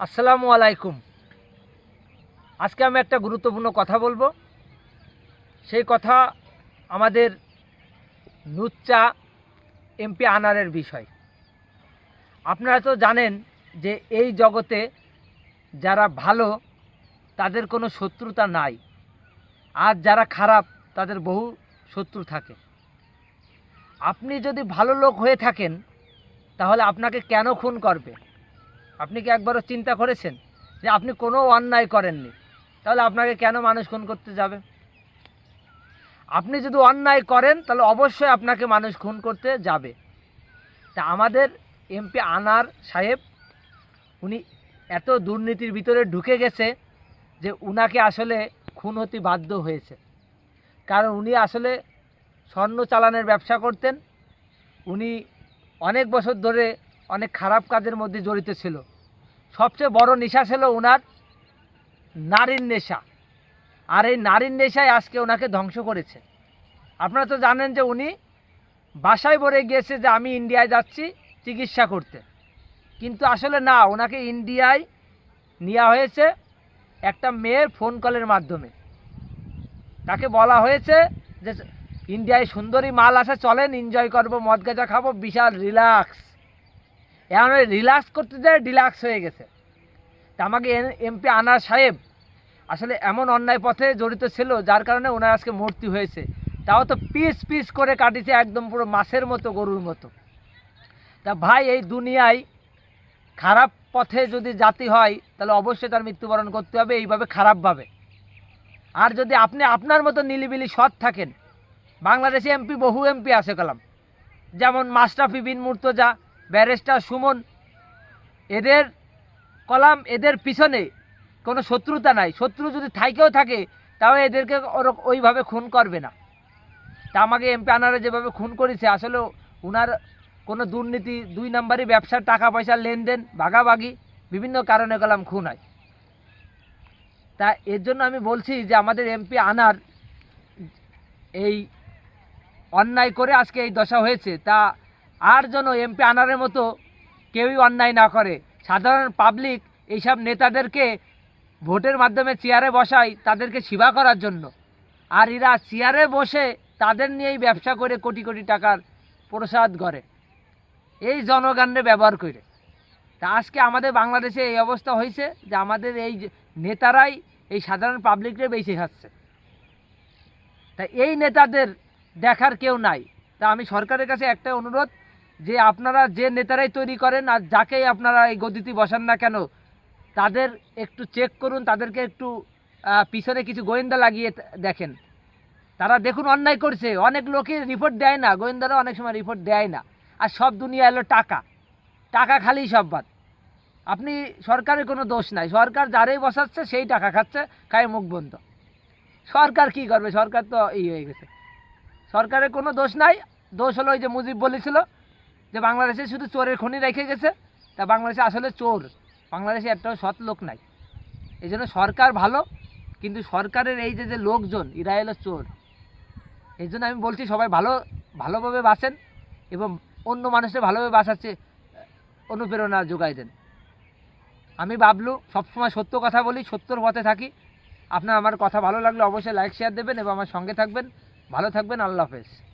আসসালামু আলাইকুম। আজকে আমি একটা গুরুত্বপূর্ণ কথা বলব। সেই কথা আমাদের নুচ্চা এমপি আনারের বিষয়। আপনারা তো জানেন যে এই জগতে যারা ভালো, তাদের কোনো শত্রুতা নাই। আর যারা খারাপ, তাদের বহু শত্রু থাকে। আপনি যদি ভালো লোক হয়ে থাকেন, তাহলে আপনাকে কেন খুন করবে? আপনি কি একবারও চিন্তা করেছেন যে আপনি কোনো অন্যায় করেননি? তাহলে আপনাকে কেন মানুষ খুন করতে যাবে? আপনি যদি অন্যায় করেন, তাহলে অবশ্যই আপনাকে মানুষ খুন করতে যাবে। তা আমাদের এমপি আনার সাহেব, উনি এত দুর্নীতির ভিতরে ঢুকে গেছে যে উনাকে আসলে খুন হতে বাধ্য হয়েছে। কারণ উনি আসলে স্বর্ণ চালানের ব্যবসা করতেন। উনি অনেক বছর ধরে অনেক খারাপ কাজের মধ্যে জড়িত ছিল। সবচেয়ে বড় নেশা ছিল ওনার নারীর নেশা। আর এই নারীর নেশায় আজকে ওনাকে ধ্বংস করেছে। আপনারা তো জানেন যে উনি বাসায় ভরে গিয়েছে যে আমি ইন্ডিয়ায় যাচ্ছি চিকিৎসা করতে। কিন্তু আসলে না ওনাকে ইন্ডিয়ায় নেওয়া হয়েছে একটা মেয়ের ফোন কলের মাধ্যমে। তাকে বলা হয়েছে যে ইন্ডিয়ায় সুন্দরী মাল আছে, চলেন, এনজয় করব, মদ গাঁজা খাব, বিশাল রিল্যাক্স। এখন রিল্যাক্স করতে যায় ডিলাক্স হয়ে গেছে। তা আমাকে এমপি আনার সাহেব আসলে এমন অন্যায় পথে জড়িত ছিল, যার কারণে ওনার আজকে মূর্তি হয়েছে। তাও তো পিস পিস করে কাটিছে একদম পুরো মাছের মতো, গরুর মতো। তা ভাই, এই দুনিয়ায় খারাপ পথে যদি জাতি হয়, তাহলে অবশ্যই তার মৃত্যুবরণ করতে হবে, এইভাবে খারাপভাবে। আর যদি আপনি আপনার মতো নিলিবিলি সৎ থাকেন, বাংলাদেশে এমপি, বহু এমপি আছে কলাম। যেমন মাস্টাফি বিন মুর্তজা ব্যারিস্টার সুমন, এদের কলাম এদের পিছনে কোনো শত্রুতা নাই। শত্রু যদি থাইকেও থাকে, তাও এদেরকে ওইভাবে খুন করবে না। তা আমাকে এমপি আনারা যেভাবে খুন করেছে আসলে উনার কোনো দুর্নীতি, দুই নম্বরই ব্যবসার টাকা পয়সার লেনদেন, ভাগাভাগি, বিভিন্ন কারণে কলাম খুন হয়। তা এর জন্য আমি বলছি যে আমাদের এমপি আনার এই অন্যায় করে আজকে এই দশা হয়েছে। তা আর যেন এমপি আনারের মতো কেউই অন্যায় না করে। সাধারণ পাবলিক এইসব নেতাদেরকে ভোটের মাধ্যমে চেয়ারে বসায়, তাদেরকে সেবা করার জন্য। আর এরা চেয়ারে বসে তাদের নিয়েই ব্যবসা করে কোটি কোটি টাকার প্রসাদ করে এই জনগণের ব্যবহার করে। তা আজকে আমাদের বাংলাদেশে এই অবস্থা হয়েছে যে আমাদের এই নেতারাই এই সাধারণ পাবলিকরে বেশি খাচ্ছে তা এই নেতাদের দেখার কেউ নাই। তা আমি সরকারের কাছে একটা অনুরোধ যে আপনারা যে নেতারাই তৈরি করেন আর যাকেই আপনারা এই গদিতে বসান না কেন, তাদের একটু চেক করুন, তাদেরকে একটু পিছনে কিছু গোয়েন্দা লাগিয়ে দেখেন। তারা দেখুন অন্যায় করছে, অনেক লোকই রিপোর্ট দেয় না, গোয়েন্দারা অনেক সময় রিপোর্ট দেয় না। আর সব দুনিয়া এলো টাকা টাকা খালি সব বাদ। আপনি সরকারের কোনো দোষ নাই, সরকার যারাই বসাচ্ছে সেই টাকা খাচ্ছে, খায় মুখ বন্ধ। সরকার কি করবে? সরকার তো এই হয়ে গেছে। সরকারের কোনো দোষ নাই, দোষ হলো ওই যে মুজিব বলেছিল যে বাংলাদেশে শুধু চোরের খনি রেখে গেছে, তা বাংলাদেশে আসলে চোর। বাংলাদেশে একটাও সৎ লোক নাই। এই জন্য সরকার ভালো, কিন্তু সরকারের এই যে যে লোকজন, এরা এলো চোর। এই জন্য আমি বলছি সবাই ভালো, ভালোভাবে বাঁচেন এবং অন্য মানুষের ভালোভাবে বাঁচাচ্ছে অনুপ্রেরণা যোগাই দেন। আমি বাবলু, সবসময় সত্য কথা বলি, সত্যর পথে থাকি। আপনার আমার কথা ভালো লাগলে অবশ্যই লাইক শেয়ার দেবেন এবং আমার সঙ্গে থাকবেন। ভালো থাকবেন, আল্লাহ হাফেজ।